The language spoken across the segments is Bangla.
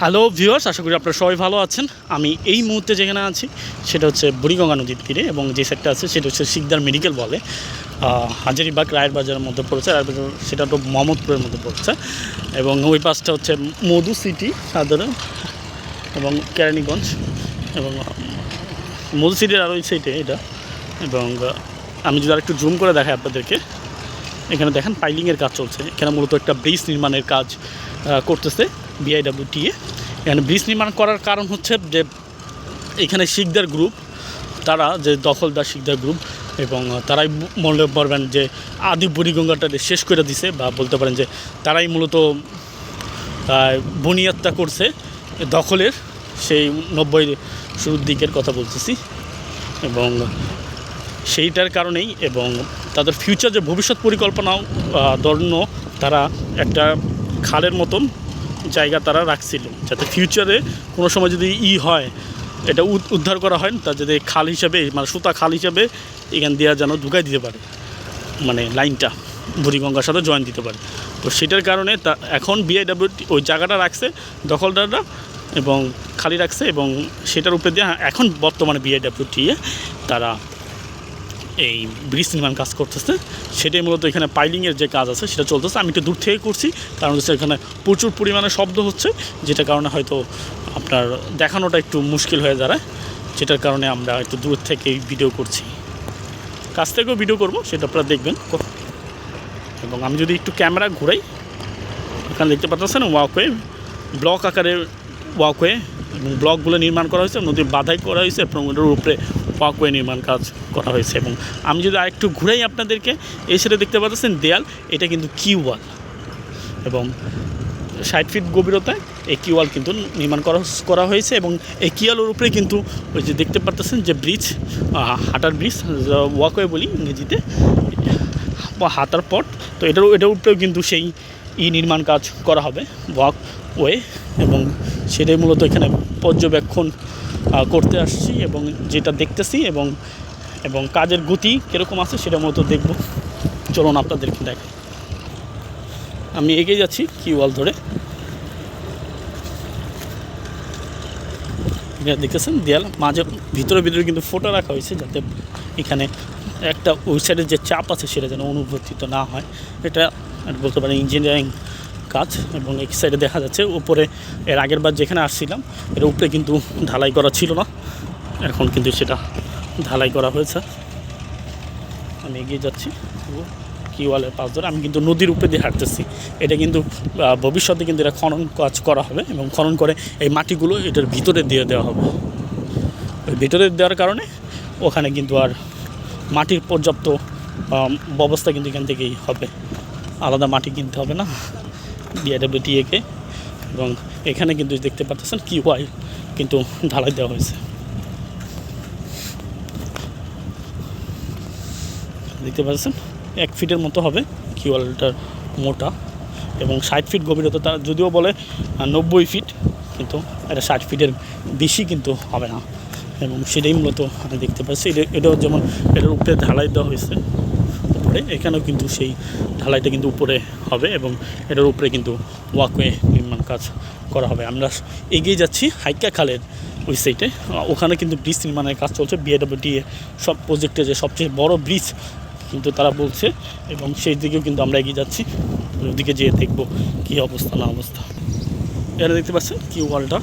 হ্যালো ভিউয়ার্স আশা করি আপনারা সবাই ভালো আছেন। আমি এই মুহূর্তে যেখানে আছি, সেটা হচ্ছে বুড়িগঙ্গা নদীর তীরে এবং যে সাইডটা আছে, সেটা হচ্ছে শিকদার মেডিকেল বলে। হাজারিবাগ রায়ের বাজারের মধ্যে পড়েছে রায়ের সেটা তো মোহাম্মদপুরের মধ্যে পড়েছে। এবং ওই পাশটা হচ্ছে মধু সিটি সাধারণ, এবং কেরানীগঞ্জ, এবং মধু সিটির আর ওই সাইডে এটা। এবং আমি যদি আর একটু জুম করে দেখাই আপনাদেরকে, এখানে দেখেন পাইলিংয়ের কাজ চলছে। এখানে মূলত একটা ব্রিজ নির্মাণের কাজ করতেছে। বিআইডাব্লিউটিএ এখানে ব্রিজ নির্মাণ করার কারণ হচ্ছে যে এখানে শিখদার গ্রুপ তারা যে দখলদার শিখদার গ্রুপ এবং তারাই মনে পারবেন যে আদি বুড়িগঙ্গাটা শেষ করে দিছে বা বলতে পারেন যে তারাই মূলত বুনিয়াদটা করছে দখলের সেই নব্বই শুরুর দিকের কথা বলতেছি। এবং সেইটার কারণেই এবং তাদের ফিউচার যে ভবিষ্যৎ পরিকল্পনাও আহ, ধন্য তারা একটা খালের মতন জায়গা তারা রাখছিল, যাতে ফিউচারে কোনো সময় যদি ই হয়, এটা উদ- উদ্ধার করা হয় তা যাতে খাল হিসাবে মানে সুতা খাল হিসাবে এখান দিয়ে যেন ঢুকাই দিতে পারে মানে লাইনটা, বুড়িগঙ্গার সাথে জয়েন দিতে পারে। তো সেটার কারণে তা, এখন বিআইডাব্লিউ ওই জায়গাটা রাখছে, দখলদাররা এবং খালি রাখছে এবং সেটার উপরে দিয়ে এখন বর্তমানে বিআইডাব্লিউটিএ তারা এই ব্রিজ নির্মাণ কাজ করতেছে। সেটাই মূলত এখানে পাইলিংয়ের যে কাজ আছে, সেটা চলতেছে। আমি একটু দূর থেকে করছি, কারণ হচ্ছে এখানে প্রচুর পরিমাণে শব্দ হচ্ছে, যেটার কারণে হয়তো আপনার দেখানোটা একটু মুশকিল হয়ে দাঁড়ায়, যেটার কারণে আমরা একটু দূর থেকে ভিডিও করছি। কাছ থেকেও ভিডিও করব, সেটা আপনারা দেখবেন। এবং আমি যদি একটু ক্যামেরা ঘুরাই, এখানে দেখতে পাচ্ছেন ওয়াকওয়ে ব্লক আকারে ওয়াকওয়ে ব্লকগুলো নির্মাণ করা হয়েছে, নদীর বাধাই করা হয়েছে এবং ওটার উপরে ওয়াকওয়ে নির্মাণ কাজ করা হয়েছে এবং আমি যদি আরেকটু ঘুরাই আপনাদেরকে, এই সাইডে দেখতে পাচ্ছেন দেয়াল, এটা কিন্তু কিউ ওয়াল এবং ষাট ফিট গভীরতায় এই কিওয়াল কিন্তু নির্মাণ করা করা হয়েছে এবং এই কিওয়ালের উপরে কিন্তু ওই যে দেখতে পারতেছেন যে ব্রিজ হাঁটার ব্রিজ ওয়াকওয়ে বলি ইংরেজিতে বা হাতার পট তো এটার এটার উপরেও কিন্তু সেই ই নির্মাণ কাজ করা হবে ওয়াক ওয়ে এবং সেটাই মূলত এখানে পর্যবেক্ষণ করতে আসছি এবং যেটা দেখতেছি এবং এবং কাজের গতি কীরকম আছে সেটা মূলত দেখব। চলুন আপনাদেরকে দেখাই। আমি এগিয়ে যাচ্ছি কি ওয়াল ধরে দেখতেছেন দেয়াল, মাঝে ভিতরে ভিতরে কিন্তু ফোটো রাখা হয়েছে যাতে এখানে একটা ওই সাইডের যে চাপ আছে সেটা যেন অনুভূতিত না হয়। এটা আর বলতে পারেন ইঞ্জিনিয়ারিং কাজ এবং এক সাইডে দেখা যাচ্ছে উপরে এর আগের বার যেখানে আসছিলাম, এর উপরে কিন্তু ঢালাই করা ছিল না। এখন কিন্তু সেটা ঢালাই করা হয়েছে। আমি এগিয়ে যাচ্ছি। কিওয়ালের পাশ ধরে আমি কিন্তু নদীর উপরে দিয়ে হাঁটতেছি। এটা কিন্তু ভবিষ্যতে কিন্তু এটা খনন কাজ করা হবে এবং খনন করে এই মাটিগুলো এটার ভিতরে দিয়ে দেওয়া হবে। ওই ভিতরে দেওয়ার কারণে ওখানে কিন্তু আর মাটির পর্যাপ্ত ব্যবস্থা কিন্তু এখান থেকেই হবে। আলাদা মাটি কিনতে হবে না ডিআইডব্লিউটিএকে এবং এখানে কিন্তু দেখতে পাচ্ছেন কি ওয়াই কিন্তু ঢালাই দেওয়া হয়েছে। দেখতে পাচ্ছেন? এক ফিটের মতো হবে কিওয়ালটার মোটা এবং ষাট ফিট গভীরতা তার যদিও বলে নব্বই ফিট, কিন্তু এটা ষাট ফিটের বেশি কিন্তু হবে না। এবং সেটাই মূলত আমি দেখতে পাচ্ছি। এটা, এটাও যেমন এটার উপরে ঢালাই দেওয়া হয়েছে উপরে এখানেও কিন্তু সেই ঢালাইটা কিন্তু উপরে হবে এবং এটার উপরে কিন্তু ওয়াকওয়ে নির্মাণ কাজ করা হবে। আমরা এগিয়ে যাচ্ছি হাইকা খালের ওই সাইডে ওখানে কিন্তু ব্রিজ নির্মাণের কাজ চলছে। বিএডব্লিউটিএ সব প্রজেক্টে যে সবচেয়ে বড় ব্রিজ কিন্তু তারা বলছে এবং সেই দিকেও কিন্তু আমরা এগিয়ে যাচ্ছি। ওদিকে যেয়ে দেখব কী অবস্থা, না অবস্থা। এটা দেখতে পাচ্ছেন কি ওয়ালটা?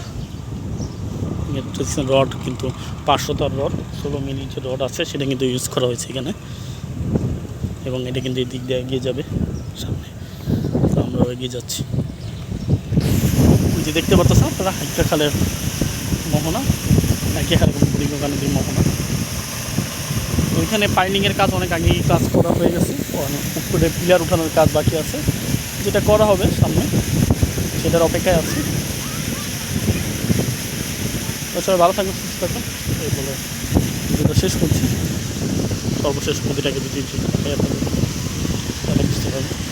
রড কিন্তু পাঁচশো তার রড ষোলো মিলি যে রড আছে, সেটা কিন্তু ইউজ করা হয়েছে এখানে। এবং এটা কিন্তু এই দিক দিয়ে এগিয়ে যাবে সামনে। তো আমরাও এগিয়ে যাচ্ছি। যে দেখতে পাচ্ছেন আপনারা? হাইকা খালের মোহনা একই খালের বুড়িগঙ্গা নদীর মোহনা। ওইখানে পাইলিংয়ের কাজ অনেক আগেই কাজ করা হয়ে গেছে। অনেক উপরে পিলার উঠানোর কাজ বাকি আছে। যেটা করা হবে সামনে, সেটার অপেক্ষায় আছে। সবাই ভালো থাকবেন, সুস্থ থাকবেন। এই বলে শেষ করছি। সর্বশেষ নদীটাকে যদি আপনাদের বুঝতে পারবেন